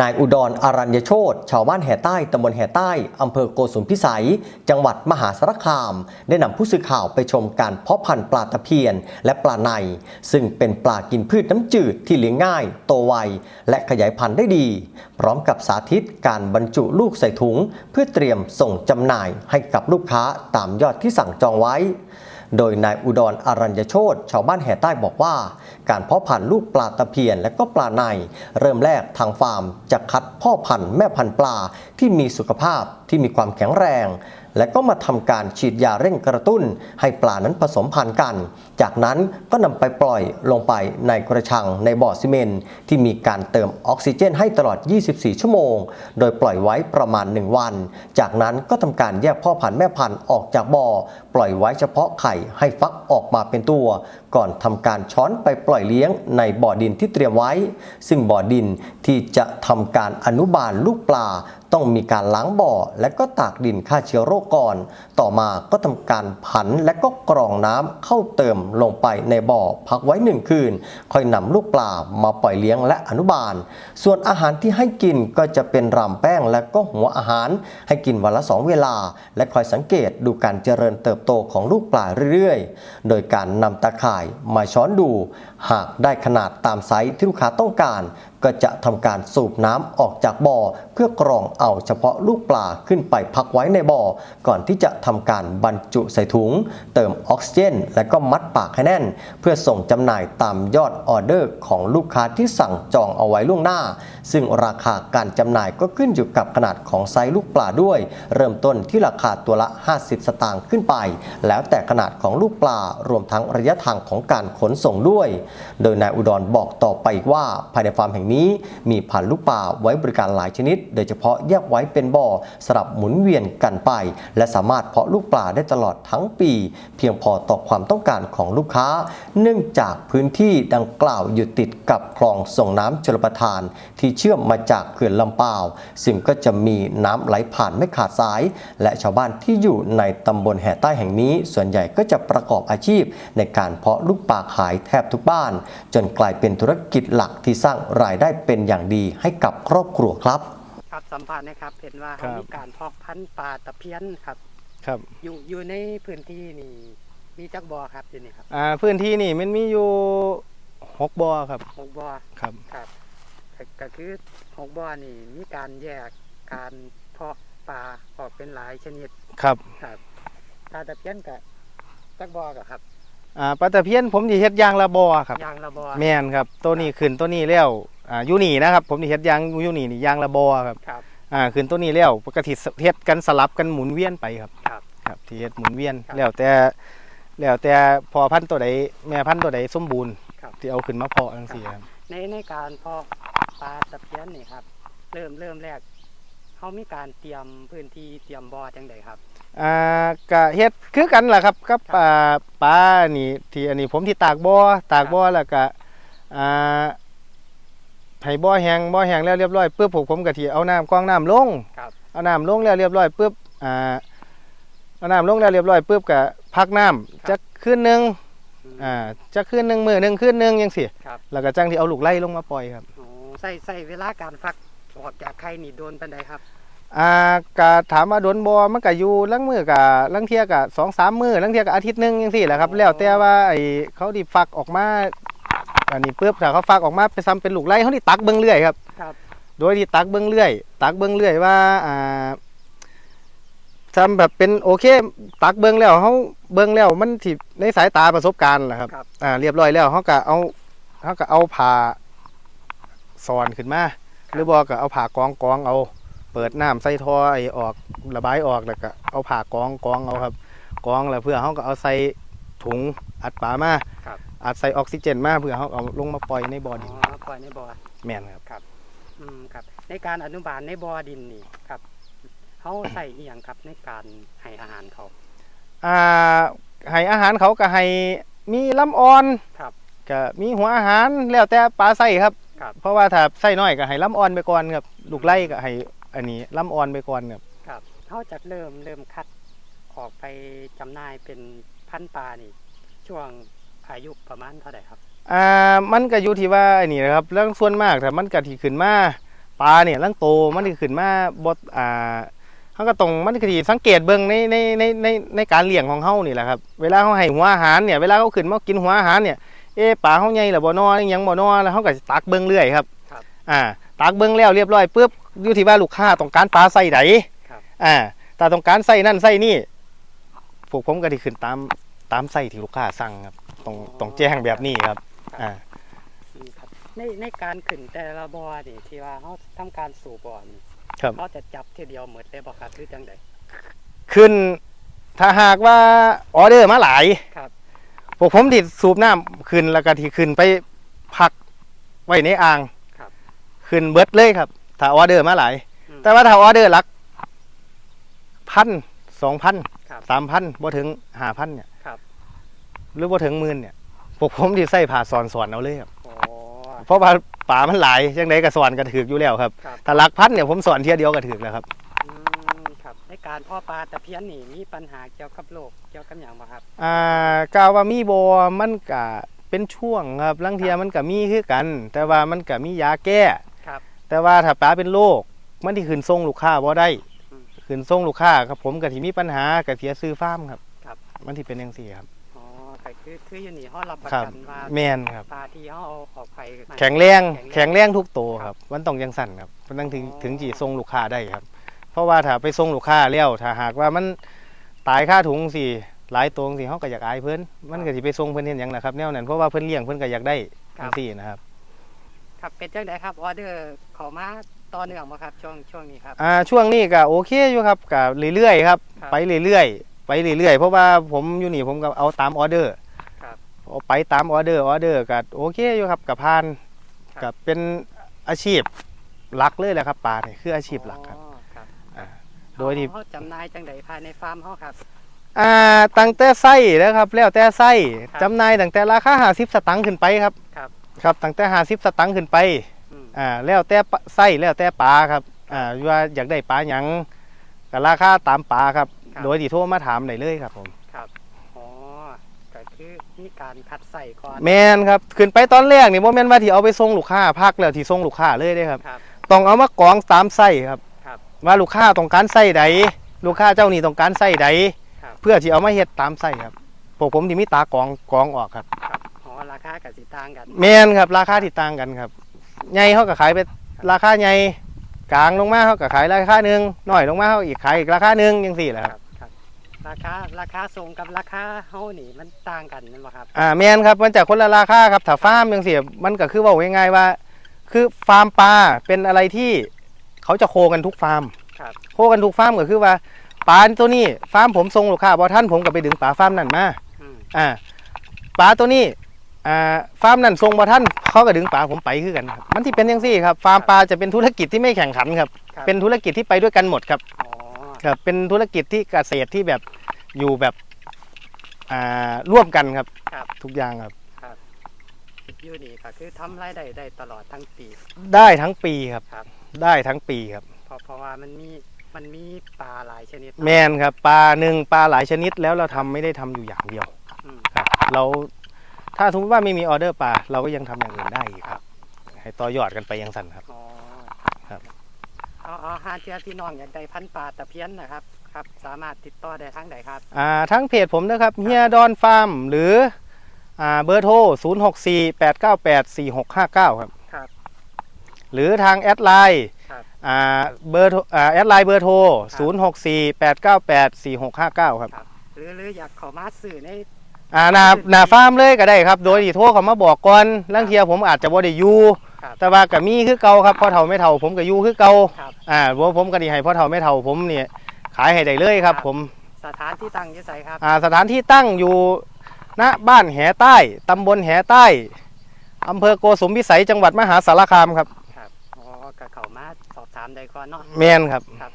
นายอุดรอรัญญโชตชาวบ้านแห่ใต้ตำบลแห่ใต้อำเภอโกสุมพิสัย จังหวัดมหาสารคาม ได้นำผู้สื่อข่าวไปชมการเพาะพันธุ์ปลาตะเพียนและปลาใน ซึ่งเป็นปลากินพืชน้ำจืดที่เลี้ยงง่าย โตไว และขยายพันธุ์ได้ดี พร้อมกับสาธิตการบรรจุลูกใส่ถุง เพื่อเตรียมส่งจำหน่ายให้กับลูกค้าตามยอดที่สั่งจองไว้ โดยนายอุดรอรัญญโชตชาวบ้านแห่ใต้บอกว่า การเพาะพันธุ์ลูกปลาตะเพียนและก็ปลาใน เริ่มแรกทางฟาร์มจะคัดพ่อพันธุ์แม่พันธุ์ปลาที่มีสุขภาพที่มีความแข็งแรง และก็มาทำการฉีดยาเร่งกระตุ้น ให้ปลานั้นผสมพันธุ์กัน จากนั้นก็นำไปปล่อยลงไปในกระชังในบ่อซีเมนที่มีการเติมออกซิเจนให้ตลอด 24 ชั่วโมง โดยปล่อยไว้ประมาณ 1 วัน จากนั้นก็ทำการแยกพ่อพันธุ์แม่พันธุ์ออกจากบ่อ ปล่อยไว้เฉพาะไข่ให้ฟักออกมาเป็นตัว ก่อนทำการช้อนไปปล่อยเลี้ยงในบ่อดินที่เตรียมไว้ ซึ่งบ่อดินที่จะทำการอนุบาลลูกปลา ต้องมีการล้างบ่อ และก็ตากดินฆ่าเชื้อโรคก่อน ต่อมาก็ทำการผันและก็กรองน้ำเข้าเติมลงไปในบ่อพักไว้หนึ่งคืน ค่อยนำลูกปลามาปล่อยเลี้ยงและอนุบาล ส่วนอาหารที่ให้กินก็จะเป็นรำแป้งและก็หัวอาหาร ให้กินวันละสองเวลา และคอยสังเกตดูการเจริญเติบโตของลูกปลาเรื่อยๆ โดยการนำตาข่ายมาช้อนดู หากได้ขนาดตามไซส์ที่ลูกค้าต้องการ ก็จะทำการสูบน้ำออกจากบ่อ เพื่อกรองเอาเฉพาะลูกปลาขึ้นไปพักไว้ในบ่อ ก่อนที่จะทำการบรรจุใส่ถุง เติมออกซิเจน และก็มัดปากให้แน่น เพื่อส่งจำหน่ายตามยอดออเดอร์ของลูกค้าที่สั่งจองเอาไว้ล่วงหน้า ซึ่งราคาการจำหน่ายก็ขึ้นอยู่กับขนาดของไซส์ลูกปลาด้วย เริ่มต้นที่ราคาตัวละ 50 สตางค์ขึ้นไป แล้วแต่ขนาดของลูกปลารวมทั้งระยะทางของการขนส่งด้วย โดยนายอุดรบอกต่อไปว่าภายในฟาร์มแห่งนี้มีพันธุ์ลูกปลาไว้บริการหลายชนิด โดยเฉพาะแยกไว้เป็นบ่อสลับหมุนเวียนกันไป และสามารถเพาะลูกปลาได้ตลอดทั้งปี เพียงพอต่อความต้องการของลูกค้า เนื่องจากพื้นที่ดังกล่าวอยู่ติดกับคลองส่งน้ำชลประทาน ที่เชื่อมมาจากเขื่อนลำปาว ซึ่งก็จะมีน้ำไหลผ่านไม่ขาดสาย และชาวบ้านที่อยู่ในตำบลแห่ใต้แห่งนี้ ส่วนใหญ่ก็จะประกอบอาชีพ ในการเพาะลูกปลาขายแทบทุกบ้าน จนกลายเป็นธุรกิจหลักที่สร้างรายได้เป็นอย่างดีให้กับครอบครัวครับ ครับสัมภาษณ์นะครับเห็นว่าครัเขาบ มีการเพาะพันธุ์ปลาตะเพียนครับ ครับอยู่อยู่ในพื้นที่นี่มีจักบอครับอยู่นี่ครับอ่าพื้นที่นี่มันมีอยู่หกบ่อครับหกบอครับครับก็ก็คือหกบอนี่มีการแยกการเพาะปลาออกเป็นหลายชนิดครับ ครับปลาตะเพียนกับจักบอกับครับ อ่าปลาตะเพียนผมสิเฮ็ดยางละบ่อครับ ยางละบอแม่นครับ ตัวนี้ขึ้นตัวนี้แล้วอ่าอยู่นี่นะครับ ผมสิเฮ็ดยางอยู่นี่นี่ยางละบ่อครับครับ อ่าขึ้นตัวนี้แล้วปกติเฮ็ดกันสลับกันหมุนเวียนไปครับครับครับที่เฮ็ดหมุนเวียนครับแล้วแต่แล้วแต่พอพันธุ์ตัวใดแม่พันธุ์ตัวใดสมบูรณ์ครับ ที่เอาขึ้นมาเพาะจังซี่ครับในในการเพาะปลาตะเพียนนี่ครับ เริ่มเริ่มแรก เขามีการเตรียมพื้นที่เตรียมบอจังใดครับอ่าก็เฮ็ดคือกันล่ะครับกับครับอ่าปลานี่ที่อันนี้ผมที่ตากบ่อตากบ่อแล้วก็อ่าให้บ่อแห้งบ่อแห้งแล้วเรียบร้อยปุ๊บผมผมก็ที่เอาน้ำกรองน้ำลงครับเอาน้ำลงแล้วเรียบร้อยปุ๊บอ่าเอาน้ำลงแล้วเรียบร้อยปุ๊บก็พักน้ำจักคืนหนึงอืมอ่าจักคืนหนึงมื้อหนึงคืนหนึงจังซี่ครับแล้วก็จังที่เอาลูกไล่ลงมาปล่อยครับโอ้ใส่ใส่เวลาการฟัก ออกจากไข่นี่โดนปันใดครับอ่าก็ถามว่าโดนบ่มันก็อยู่ลังมือก็ลังเที่ยก็2-3มื้อลังเที่ยก็อาทิตย์หนึงจังซี่แหละครับ แล้วแต่ว่าไอ้เขาดิฟักออกมาอันนี้ปุ๊บถ้าเขาฟักออกมาเป็นซ้ำเป็นลูกไล่เขาดิตักเบิ่งเรื่อยครับ ครับโดยที่ตักเบื้องเรื่อย ตักเบื้องเรื่อยว่าอ่าทำแบบเป็นโอเค ตักเบื้องแล้วเขาเบื้องแล้วมันที่ในสายตาประสบการณ์แหละครับครับ อ่าเรียบร้อยแล้วเขาก็เอาเขาก็เอาผ่าสอนขึ้นมา หรือบอกก็เอาผ่ากองกองเอา เปิดน้ำใส่ท่อไอออกระบายออกแล้วก็เอาผ่ากองกองเอาครับกองแล้วเพื่อเขาก็เอาใส่ถุงอัดปลามาครับ อัดใส่ออกซิเจนมาเพื่อเขาเอาลงมาปล่อยในบ่ออ๋ดินอปล่อยในบ่อแม่นครับ อืมครับ ในการอนุบาลในบ่อดินนี่ครับเขาใส่อีหยังครับในการให้อาหารเขา อ่าให้อาหารเขาก็ให้มีลำอ่อนครับ ก็มีหัวอาหารแล้วแต่ปลาไส้ครับ ครับ เพราะว่าถ้าไส้น้อยก็ให้ลำอ่อนไปก่อนครับลูกไล่ก็ให้อันนี้ลำอ่อนไปก่อนครับครับเขาจะเริ่มเริ่มคัดออกไปจำหน่ายเป็นพันธุ์ปลานี่ ช่วงอายุประมาณเท่าไหร่ครับอ่ามันก็อยู่ที่ว่าอันนี้นะครับเรื่องส่วนมากถ้ามันก็ที่ขึ้นมาปลาเนี่ยลังโตมันสิขึ้นมาบ่อ่าเฮาก็ต้องมันก็สิสังเกตเบิ่งในในในในในการเลี้ยงของเฮานี่แหละครับเวลาเฮาให้หัวอาหารเนี่ยเวลาเขาขึ้นมากินหัวอาหารเนี่ย เอ๊ะปลาเฮาใหญ่ล่ะบ่น้อยังบ่น้อแล้วเฮาก็สิตักเบิ่งเรื่อยครับครับอ่าตักเบิ่งแล้วเรียบร้อยปุ๊บอยู่ที่ว่าลูกค้าต้องการปลาไส้ใดครับอ่าถ้าต้องการไส้นั่นไส้นี่พวกผมก็สิขึ้นตามตามไส้ที่ลูกค้าสั่งครับต้องต้องแจ้งแบบนี้ครับอ่าอืมครับในในการขึ้นแต่ละบ่อนี่ที่ว่าเขาทำการสู่บ่อนี่ครับเขาจะจับทีเดียวหมดเลยบ่ครับหรือจังใดขึ้นถ้าหากว่าออเดอร์มาหลายครับ พวกผมที่สูบน้ำขึ้นแล้วก็ที่ขึ้นไปพักไว้ในอ่างครับ ขึ้นเบิดเลยครับ ถ้าออเดอร์มาหลาย อืม แต่ว่าถ้าออเดอร์หลักพันสองพันครับสามพันบ่ถึงห้าพันเนี่ยครับ หรือบ่ถึงหมื่นเนี่ยพวกผมที่ใส่ผ่าสอนสอนเอาเลยครับโอ้เพราะว่าป่ามันหลายจังไดก็สอนก็ถืออยู่แล้วครับครับ ถ้าหลักพันเนี่ยผมสอนเทียเดียวก็ถือแล้วครับอืมครับ ในการเพ่อปลาตะเพียนนี่มีปัญหาเกี่ยวกับโรคเกี่ยวกับหยังบ่ครับอ่ากล่าวว่ามีบ่มันก็เป็นช่วงครับลังเทียมันก็มีคือกัน แต่ว่ามันก็มียาแก้ ครับ แต่ว่าถ้าปลาเป็นโรคมันที่ขึ้นส่งลูกค้าบ่ได้อืมขึ้นส่งลูกค้าครับผมก็ที่มีปัญหาก็เสียซื้อฟาร์มครับ ครับ มันที่เป็นจังซี่ครับ อ๋อก็คือคืออยู่นี่เขารับประครับกันว่าแม่นครับ ปลาที่เขาเอาออกไปแข็งแรงแข็แข็งงแรงแรงทุกตัวครับ มันต้องยังสั่นครับมันต้องถึงอ๋อ ถึงจีส่งลูกค้าได้ครับ เพราะว่าถ้าไปส่งลูกค้าแล้วถ้าหากว่ามันตายค่าถุงสิหลายตัวสิเขาก็อยากอายเพิ่นมันก็สิไปส่งเพิ่นเห็นหยังนะครับแนวนั้นเพราะว่าเพิ่นเลี้ยงเพิ่นก็อยากได้คจัรับงซี่นะครับ ครับเป็นจังไดครับออเดอร์เขามาต่อเนื่องบ่ครับช่วงช่วงนี้ครับ อ่าช่วงนี้ก็โอเคอยู่ครับก็เรื่อยๆครับ ครับไปเรื่อยๆไปเรื่อยๆเพราะว่าผมอยู่นี่ผมก็เอาตามออเดอร์ครับเอาไปตามออเดอร์ออเดอร์ก็โอเคอยู่ครับกับพานครับ กับเป็นอาชีพหลักเลยแหละครับปลาเนี่ยคืออาชีพหลักครับ อ๋อครับอ่า โดยที่ เขาจำหนายจังไดภายในฟาร์มเขาครับ อ่าตั้งแต่ไส้นะครับแล้วแต่ไส้ครับจำหน่ายตั้งแต่ราคา50สตังค์ขึ้นไปครับครับ ครับตั้งแต่50สตังค์ขึ้นไปอืมอ่าแล้วแต่ปะไส้แล้วแต่ปลาครับอ่าว่าอยากได้ปลาหยังก็ราคาตามปลาครับ ครับโดยที่โทรมาถามได้เลยครับผมครับอ๋อก็คือมีการคัดใส่ก่อนแมนครับขึ้นไปตอนแรกนี่โมเมนว่าที่เอาไปส่งลูกค้าพักแล้วที่ส่งลูกค้าเลยเด้ครับ ครับต้องเอามากองตามไส้ครับครับ ว่าลูกค้าต้องการไส้ใดลูกค้าเจ้านี่ต้องการไส้ใดครับ เพื่อที่เอามาเฮ็ดตามไส้ครับพวกผมที่มีตากองกองออกครับ ครับอ๋อราคากับสิต่างกัน แมนครับราคาที่ต่างกันครับใหญ่เขาก็ขายไปราคาใหญ่กลางลงมาเขาก็ขายราคาหนึ่งน้อยลงมาเขาอีกขายอีกราคาหนึ่งยังสี่แหละคครัรับบครับ ราคาราคาส่งกับราคาเฮานี่มันต่างกันแม่นบ่ครับ อ่าแมนครับมันจากคนละราคาครับถ้าฟาร์มยังสี่มันก็คือว่าง่ายๆว่า คือฟาร์มปลาเป็นอะไรที่ เขาจะโคกันทุกฟาร์มครับโคกันทุกฟาร์มก็คือว่าปลาตัวนี้ฟาร์มผมส่งลูกค้าพอท่านผมก็ไปดึงปลาฟาร์มนั่นมาอืมอ่าปลาตัวนี้อ่าฟาร์มนั่นส่งพอท่านเขาก็ดึงปลาผมไปคือกันครับมันที่เป็นยังสี่ครับฟาร์มปลาจะเป็นธุรกิจที่ไม่แข่งขันครับ ครับเป็นธุรกิจที่ไปด้วยกันหมดครับ อ๋อครับเป็นธุรกิจที่เกษตรที่แบบอยู่แบบอ่าร่วมกันครับ ครับทุกอย่างครับ อยู่นี่ก็คือทำรายได้ได้ตลอดทั้งปี ได้ทั้งปีครับ ครับ ได้ทั้งปีครับ เพราะเพราะว่ามันมีมันมีปลาหลายชนิดแมนครับปลาหนึ่งปลาหลายชนิดแล้วเราทำไม่ได้ทำอยู่อย่างเดียวอืมครับ เราถ้าสมมติว่าไม่มีออเดอร์ปลาเราก็ยังทำอย่างอื่นได้อีกครับ ให้ต่อยอดกันไปยังสั่นครับ อ๋อครับ เอาเอาหาเทียพี่น้องอยากได้พันธุ์ปลาตะเพียนนะครับ ครับ สามารถติดต่อได้ทางใดครับ อ่าทั้งเพจผมนะครับเฮียดอนฟาร์มหรืออ่าเบอร์โทร 0 6 4 8 9 8 4 6 5 9 ครับครับ หรือทางแอดไลน์ครับอ่าเบอร์โทรอ่าแอดไลน์เบอร์โทร 0 6 4 8 9 8 4 6 5 9 ครับ หรือหรืออยากขอมาสื่อในอ่าหนาหนาฟาร์มเลยก็ได้ครับ โดยที่โทรเขามาบอกก่อนลังเทียผมอาจจะบ่ได้อยู่ครับแต่ว่าก็มีคือเก่าครับพ่อเฒ่าไม่เฒ่าผมก็อยู่คือเก่าครับอ่าบ่ผมก็ดีให้พ่อเฒ่าไม่เฒ่าผมเนี่ยขายให้ได้เลยครับครับผมสถานที่ตั้งอยี่ไสครับอ่าสถานที่ตั้งอยู่ณบ้านแหใต้ตำบลแหใต้อำเภอโกสุมพิสัยจังหวัดมหาสารคามครับครับอ๋อ ก็เข้ามาสอบถามได้ก่อนเนาะแมนครับ ครับ